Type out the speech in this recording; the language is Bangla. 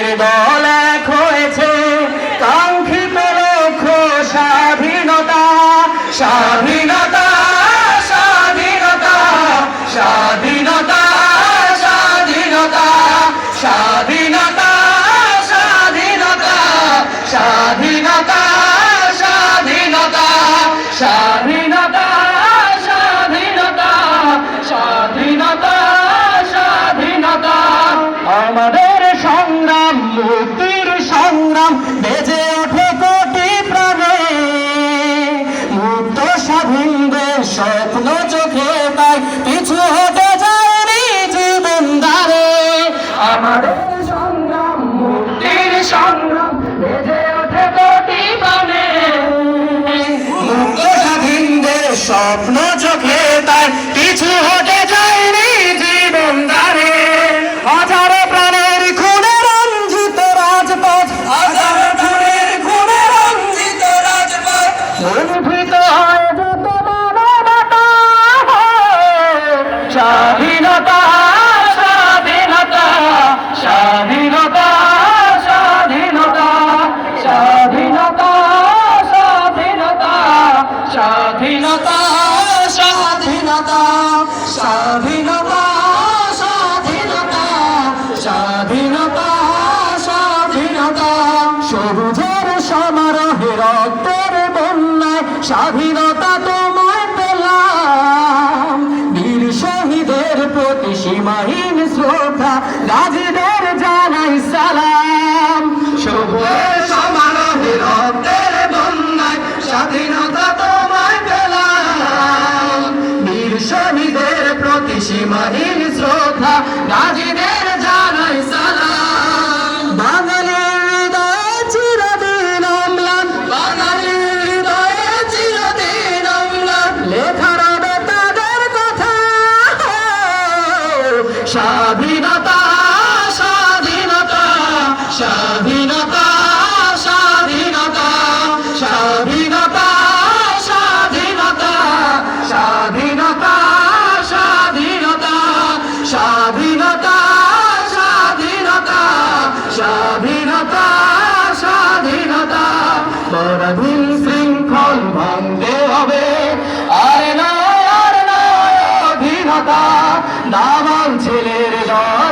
যুগের দল এক হয়েছে। কাঙ্ক্ষিত লক্ষ্য, স্বাধীনতা। স্বাধীনতা স্বাধীনতা। স্বাধীনতা স্বাধীনতা। স্বাধীনতা স্বাধীনতা। স্বাধীনতা স্বাধীনতা। স্বাধীনতা। স্বপ্ন চোখে তাই কিছু হতে যায়নি জীবন দ্বারে হাজারো প্রাণের খুনে রঞ্জিত রাজপথ, হাজারো প্রাণের খুনে রঞ্জিত রাজপথ। অনুভূত হয় যত স্বাধীনতা স্বাধীনতা স্বাধীনতা স্বাধীনতা। সবুজের সমারোহে স্বাধীনতা তোমায় পেলাম। বীর শহীদের প্রতি সীমাহীন শাহীন শ্রদ্ধা গাজীদের জানাই সালাম। বাঙালির হৃদয়ে চিরদিন অম্লান। বাঙালির হৃদয়ে চিরদিন অম্লান। লেখা রবে তাদের কথা। স্বাধীন স্বাধীনতা স্বাধীনতা স্বাধীনতা স্বাধীনতা। শৃঙ্খল ভাঙতে হবে। আর না আর ছেলের দল